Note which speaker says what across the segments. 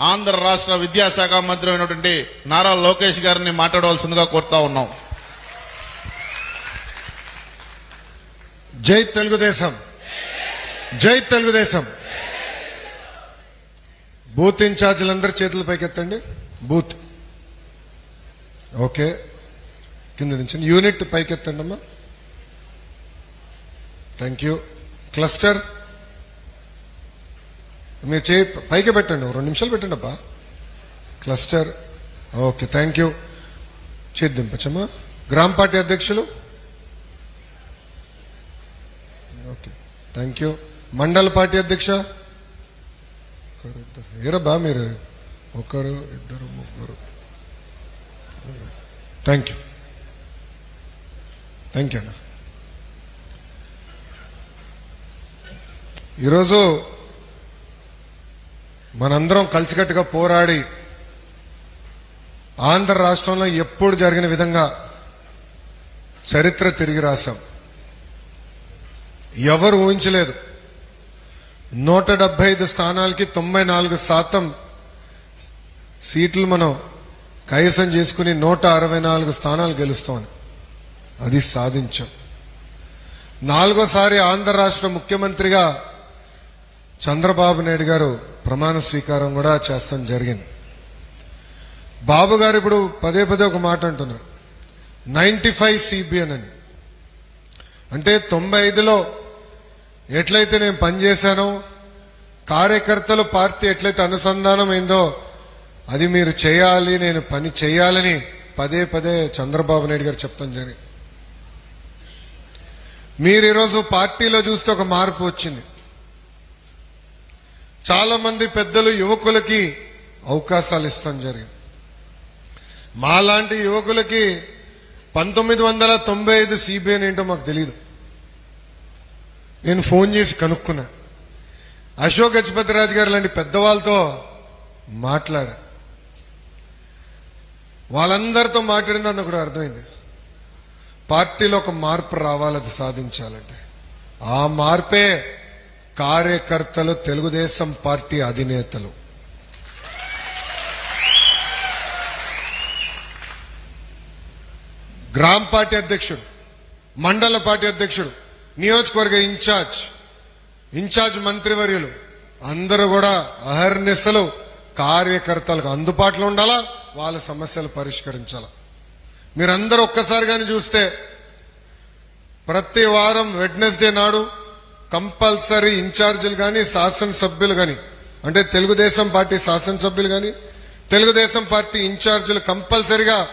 Speaker 1: ఆంధ్ర రాష్ట్ర విద్యాశాఖ మంత్రి అయినటువంటి నారా లోకేష్ గారిని మాట్లాడవలసిందిగా కోరుతా ఉన్నాం.
Speaker 2: జై తెలుగుదేశం. జై తెలుగుదేశం. బూత్ ఇన్ఛార్జీలందరూ చేతులు పైకెత్తండి. బూత్. ఓకే. కింద నుంచి యూనిట్ పైకెత్తండి అమ్మా థ్యాంక్ యూ. క్లస్టర్. మీరు చే పైకి పెట్టండి రెండు నిమిషాలు పెట్టండి అబ్బా. క్లస్టర్ ఓకే థ్యాంక్ యూ చేద్దింపచ్చమ్మా గ్రామ పార్టీ అధ్యక్షులు. ఓకే థ్యాంక్ యూ మండల పార్టీ అధ్యక్ష. ఏరబ్బా మీరు. ఒకరు ఇద్దరు ముగ్గురు. థ్యాంక్ యూ థ్యాంక్ యూ అన్న. ఈరోజు మనందరం కలిసికట్టుగా పోరాడి ఆంధ్ర రాష్ట్రంలో ఎప్పుడు జరిగిన విధంగా చరిత్ర తిరిగి రాశాం. ఎవరు ఊహించలేదు. నూట డెబ్బై ఐదు స్థానాలకి తొంభై నాలుగు శాతం సీట్లు మనం కైసం చేసుకుని నూట అరవై నాలుగు స్థానాలు గెలుస్తాం అది సాధించాం. నాలుగోసారి ఆంధ్ర రాష్ట్ర ముఖ్యమంత్రిగా చంద్రబాబు నాయుడు గారు ప్రమాణ స్వీకారం కూడా చేస్తాం జరిగింది. బాబు గారు ఇప్పుడు పదే పదే ఒక మాట అంటున్నారు. నైంటీ ఫైవ్ సిబిఎన్ అని. అంటే తొంభై ఐదులో ఎట్లయితే నేను పనిచేశానో కార్యకర్తలు పార్టీ ఎట్లయితే అనుసంధానం అయిందో అది మీరు చేయాలి నేను పని చేయాలని పదే పదే చంద్రబాబు నాయుడు గారు చెప్తాం జరిగింది. మీరు ఈరోజు పార్టీలో చూస్తే ఒక మార్పు వచ్చింది. చాలా మంది పెద్దలు యువకులకి అవకాశాలు ఇస్తాం జరిగింది. మాలాంటి యువకులకి పంతొమ్మిది వందల తొంభై ఐదు సిబిఐని ఏంటో మాకు తెలియదు నేను ఫోన్ చేసి కనుక్కున్నా. అశోక్ గజపతిరాజు గారు లాంటి పెద్దవాళ్ళతో మాట్లాడా. వాళ్ళందరితో మాట్లాడింది అన్న కూడా అర్థమైంది. పార్టీలో ఒక మార్పు రావాలి అది సాధించాలంటే. ఆ మార్పే కార్యకర్తలు తెలుగుదేశం పార్టీ అధినేతలు. గ్రామ పార్టీ అధ్యక్షుడు మండల పార్టీ అధ్యక్షుడు నియోజకవర్గ ఇన్ఛార్జ్ ఇన్ఛార్జ్ మంత్రివర్యులు అందరూ కూడా అహర్నిశలు కార్యకర్తలకు అందుబాటులో ఉండాలా? వాళ్ళ సమస్యలు పరిష్కరించాలా? మీరందరూ ఒక్కసారిగానే చూస్తే ప్రతి వారం వెడ్నెస్డే నాడు కంపల్సరీ ఇన్ఛార్జీలు కానీ శాసనసభ్యులు కానీ అంటే తెలుగుదేశం పార్టీ శాసనసభ్యులు కానీ తెలుగుదేశం పార్టీ ఇన్ఛార్జీలు కంపల్సరిగా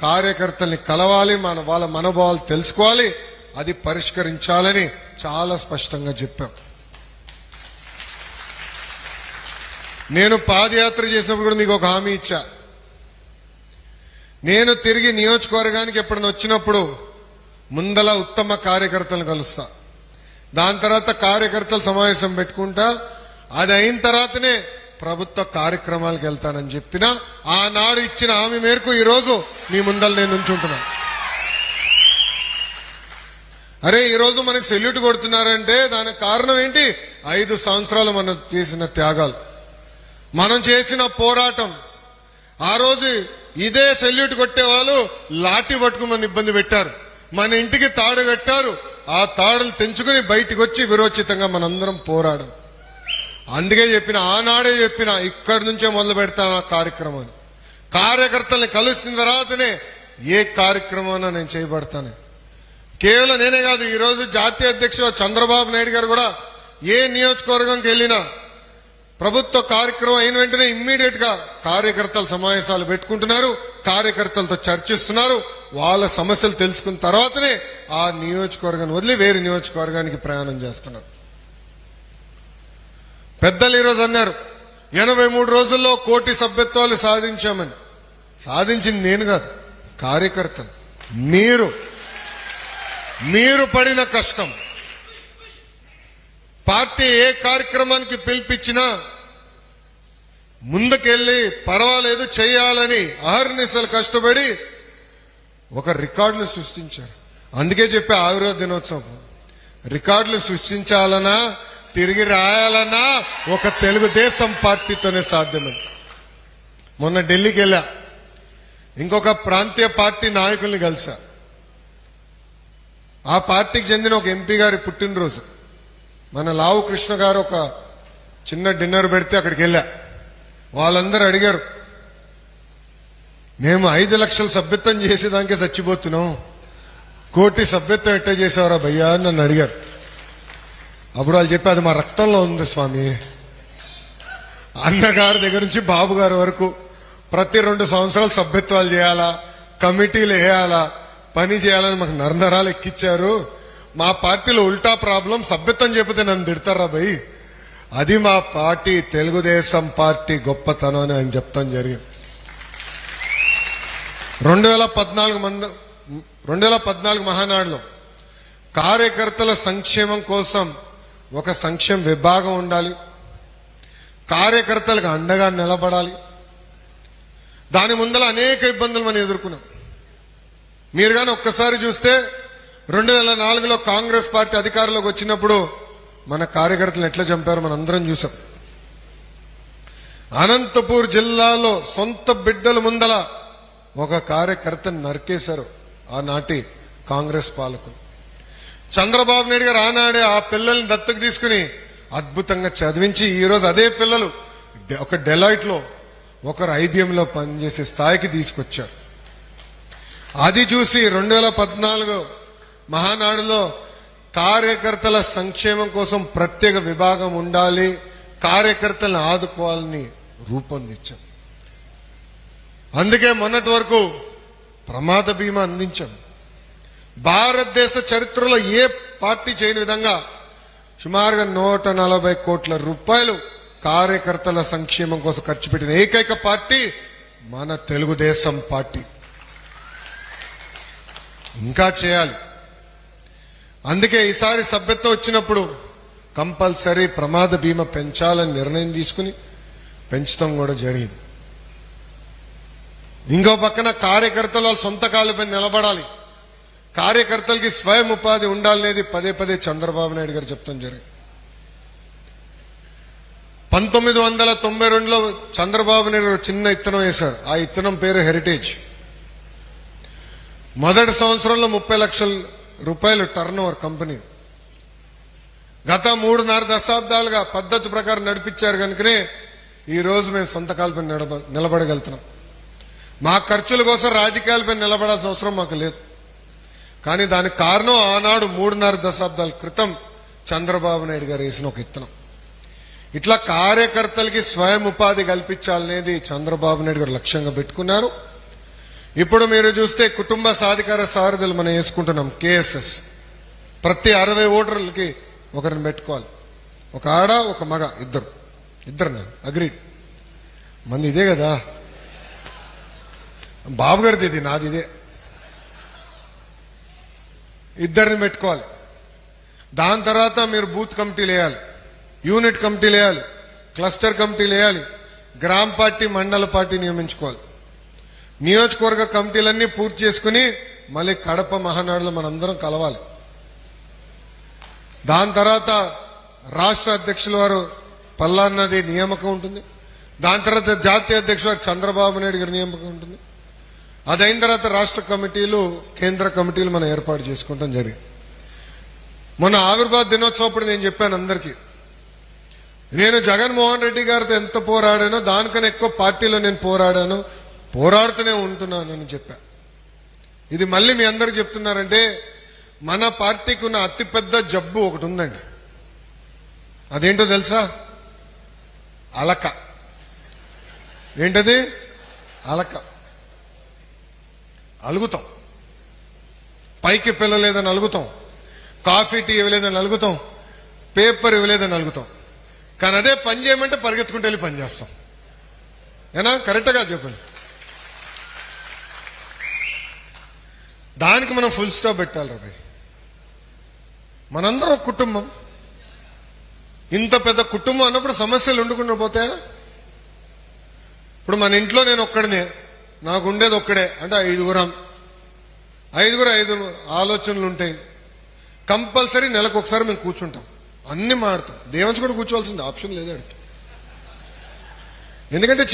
Speaker 2: కార్యకర్తల్ని కలవాలి మన వాళ్ళ మనోభావాలు తెలుసుకోవాలి అది పరిష్కరించాలని చాలా స్పష్టంగా చెప్పాం. నేను పాదయాత్ర చేసినప్పుడు కూడా మీకు ఒక హామీ ఇచ్చా. నేను తిరిగి నియోజకవర్గానికి ఎప్పుడైనా వచ్చినప్పుడు ముందల ఉత్తమ కార్యకర్తలను కలుస్తా. దాని తర్వాత కార్యకర్తల సమావేశం పెట్టుకుంటా అది అయిన తర్వాతనే ప్రభుత్వ కార్యక్రమాలకు వెళ్తానని చెప్పిన ఆనాడు ఇచ్చిన హామీ మేరకు ఈరోజు మీ ముందల నేను ఉంచుంటున్నా అరే ఈరోజు మనకి సెల్యూట్ కొడుతున్నారంటే దానికి కారణం ఏంటి? ఐదు సంవత్సరాలు మనం చేసిన త్యాగాలు. మనం చేసిన పోరాటం. ఆ రోజు ఇదే సెల్యూట్ కొట్టే వాళ్ళు లాఠీ పట్టుకుని మన ఇబ్బంది పెట్టారు. మన ఇంటికి తాడు కట్టారు. ఆ తాడులు తెంచుకుని బయటికి వచ్చి విరోచితంగా మనందరం పోరాడం. అందుకే చెప్పిన ఆనాడే చెప్పిన ఇక్కడి నుంచే మొదలు పెడతాను ఆ కార్యక్రమాన్ని. కార్యకర్తల్ని కలిసిన తర్వాతనే ఏ కార్యక్రమం నేను చేయబడతాను. కేవలం నేనే కాదు ఈరోజు జాతీయ అధ్యక్షుడు చంద్రబాబు నాయుడు గారు కూడా ఏ నియోజకవర్గంకి వెళ్ళినా ప్రభుత్వ కార్యక్రమం అయిన వెంటనే ఇమ్మీడియట్గా కార్యకర్తల సమావేశాలు పెట్టుకుంటున్నారు కార్యకర్తలతో చర్చిస్తున్నారు వాళ్ళ సమస్యలు తెలుసుకున్న తర్వాతనే ఆ నియోజకవర్గాన్ని వదిలి వేరే నియోజకవర్గానికి ప్రయాణం చేస్తున్నారు. పెద్దలు ఈరోజు అన్నారు ఎనభై మూడు రోజుల్లో కోటి సభ్యత్వాలు సాధించామని. సాధించింది నేను కాదు కార్యకర్తలు. మీరు మీరు పడిన కష్టం. పార్టీ ఏ కార్యక్రమానికి పిలిపించినా ముందుకెళ్ళి పర్వాలేదు చేయాలని అహర్నిశలు కష్టపడి ఒక రికార్డులు సృష్టించారు. అందుకే చెప్పే ఆయుర్వేద దినోత్సవం. రికార్డులు సృష్టించాలన్నా తిరిగి రాయాలన్నా ఒక తెలుగుదేశం పార్టీతోనే సాధ్యమే మొన్న ఢిల్లీకి వెళ్ళా. ఇంకొక ప్రాంతీయ పార్టీ నాయకుల్ని కలిసా. ఆ పార్టీకి చెందిన ఒక ఎంపీ గారి పుట్టినరోజు. మన లావు కృష్ణ గారు ఒక చిన్న డిన్నర్ పెడితే అక్కడికి వెళ్ళా. వాళ్ళందరూ అడిగారు మేము ఐదు లక్షల సభ్యత్వం చేసేదానికే చచ్చిపోతున్నాం. కోటి సభ్యత్వం ఎట్ట చేసేవారా భయ్యా అని నన్ను అడిగారు. అప్పుడు వాళ్ళు చెప్పి అది మా రక్తంలో ఉంది స్వామి. అన్నగారి దగ్గర నుంచి బాబు గారి వరకు ప్రతి రెండు సంవత్సరాలు సభ్యత్వాలు చేయాలా కమిటీలు వేయాలా పని చేయాలని మాకు నరనరాలు ఎక్కిచ్చారు. మా పార్టీలో ఉల్టా ప్రాబ్లం సభ్యత్వం చెప్పితే నన్ను తిడతారా భయ్? అది మా పార్టీ తెలుగుదేశం పార్టీ గొప్పతనం అని చెప్తాం జరిగింది. రెండు వేల పద్నాలుగు మంది రెండు వేల పద్నాలుగు మహానాడులో కార్యకర్తల సంక్షేమం కోసం ఒక సంక్షేమ విభాగం ఉండాలి. కార్యకర్తలకు అండగా నిలబడాలి. దాని ముందర అనేక ఇబ్బందులు మనం ఎదుర్కొన్నాం. మీరు కానీ ఒక్కసారి చూస్తే రెండు వేల నాలుగులో కాంగ్రెస్ పార్టీ అధికారంలోకి వచ్చినప్పుడు మన కార్యకర్తలు ఎట్లా చంపారో మనం అందరం చూసాం. అనంతపూర్ జిల్లాలో సొంత బిడ్డల ముందల ఒక కార్యకర్తను నరికేశారు ఆనాటి కాంగ్రెస్ పాలకులు. చంద్రబాబు నాయుడు గారు ఆనాడే ఆ పిల్లల్ని దత్తకు తీసుకుని అద్భుతంగా చదివించి ఈరోజు అదే పిల్లలు ఒక డెలాయిట్లో ఒకరు IBM పనిచేసే స్థాయికి తీసుకొచ్చారు. అది చూసి రెండు వేల పద్నాలుగు మహానాడులో కార్యకర్తల సంక్షేమం కోసం ప్రత్యేక విభాగం ఉండాలి కార్యకర్తలను ఆదుకోవాలని రూపొందించాం అందుకే మొన్నటి వరకు ప్రమాద బీమా అందించాం. భారతదేశ చరిత్రలో ఏ పార్టీ చేయని విధంగా సుమారుగా నూట నలభై కోట్ల రూపాయలు కార్యకర్తల సంక్షేమం కోసం ఖర్చు పెట్టిన ఏకైక పార్టీ మన తెలుగుదేశం పార్టీ. ఇంకా చేయాలి. అందుకే ఈసారి సభ్యత్వం వచ్చినప్పుడు కంపల్సరీ ప్రమాద బీమా పెంచాలని నిర్ణయం తీసుకుని పెంచడం కూడా జరిగింది. ఇంకో పక్కన కార్యకర్తలు వాళ్ళ సొంత కాళ్ళపై నిలబడాలి. కార్యకర్తలకి స్వయం ఉపాధి ఉండాలనేది పదే పదే చంద్రబాబు నాయుడు గారు చెప్తాం జరిగింది పంతొమ్మిది వందల తొంభై రెండులో చంద్రబాబు నాయుడు చిన్న ఇత్తనం వేశారు. ఆ ఇత్తనం పేరు హెరిటేజ్. మొదటి సంవత్సరంలో ముప్పై లక్షల రూపాయలు టర్న్ ఓవర్ కంపెనీ. గత మూడున్నర దశాబ్దాలుగా పద్ధతి ప్రకారం నడిపించారు కనుకనే ఈ రోజు మేము సొంత కాల్పని నిలబడగలుగుతున్నాం. మా ఖర్చుల కోసం రాజకీయాలపై నిలబడాల్సిన అవసరం మాకు లేదు. కానీ దానికి కారణం ఆనాడు మూడున్నర దశాబ్దాల క్రితం చంద్రబాబు నాయుడు గారు వేసిన ఒక ఇత్తనం. ఇట్లా కార్యకర్తలకి స్వయం ఉపాధి కల్పించాలనేది చంద్రబాబు నాయుడు గారు లక్ష్యంగా పెట్టుకున్నారు. ఇప్పుడు మీరు చూస్తే కుటుంబ సాధికార సారథులు మనం వేసుకుంటున్నాం కేఎస్ఎస్. ప్రతి అరవై ఓటర్లకి ఒకరిని పెట్టుకోవాలి. ఒక ఆడ ఒక మగ ఇద్దరు. ఇద్దరు అగ్రీడ్. మంది ఇదే కదా. బాబు గారిది ఇది నాది ఇదే. ఇద్దరిని పెట్టుకోవాలి. దాని తర్వాత మీరు బూత్ కమిటీలు వేయాలి. యూనిట్ కమిటీలు వేయాలి. క్లస్టర్ కమిటీలు వేయాలి. గ్రామ పార్టీ మండల పార్టీ నియమించుకోవాలి. నియోజకవర్గ కమిటీలన్నీ పూర్తి చేసుకుని మళ్ళీ కడప మహానాడులో మనందరం కలవాలి. దాని తర్వాత రాష్ట్ర అధ్యక్షుల వారు పల్లాన్నది నియామకం ఉంటుంది. దాని తర్వాత జాతీయ అధ్యక్షుడు చంద్రబాబు నాయుడు గారి నియామకం ఉంటుంది. అది అయిన తర్వాత రాష్ట్ర కమిటీలు కేంద్ర కమిటీలు మనం ఏర్పాటు చేసుకుంటాం జరిగింది మొన్న ఆవిర్భావ దినోత్సవప్పుడు నేను చెప్పాను అందరికీ. నేను జగన్మోహన్ రెడ్డి గారితో ఎంత పోరాడానో దానికన్నా ఎక్కువ పార్టీలో నేను పోరాడాను పోరాడుతూనే ఉంటున్నాను అని చెప్పా. ఇది మళ్ళీ మీ అందరు చెప్తున్నారంటే మన పార్టీకి ఉన్న అతిపెద్ద జబ్బు ఒకటి ఉందండి. అదేంటో తెలుసా? అలక. ఏంటది? అలక. అలుగుతాం. పైకి పిల్లలేదని అలుగుతాం. కాఫీ టీ ఇవ్వలేదని అలుగుతాం. పేపర్ ఇవ్వలేదని అలుగుతాం. కానీ అదే పని చేయమంటే పరిగెత్తుకుంటూ వెళ్ళి పని చేస్తాం. ఏనా కరెక్ట్గా చెప్పండి. దానికి మనం ఫుల్ స్టాప్ పెట్టాలి రా మనందరం ఒక కుటుంబం. ఇంత పెద్ద కుటుంబం అన్నప్పుడు సమస్యలు ఉండకుండా పోతాయా ఇప్పుడు మన ఇంట్లో నేను ఒక్కడినే నాకు ఉండేది ఒక్కడే అంటే ఐదుగురం. ఐదుగురు ఐదు ఆలోచనలు ఉంటాయి కంపల్సరీ నెలకు ఒకసారి మేము కూర్చుంటాం. అన్ని మాడతాం దేవంచి కూడా కూర్చోవాల్సింది ఆప్షన్ లేదు అడిగి ఎందుకంటే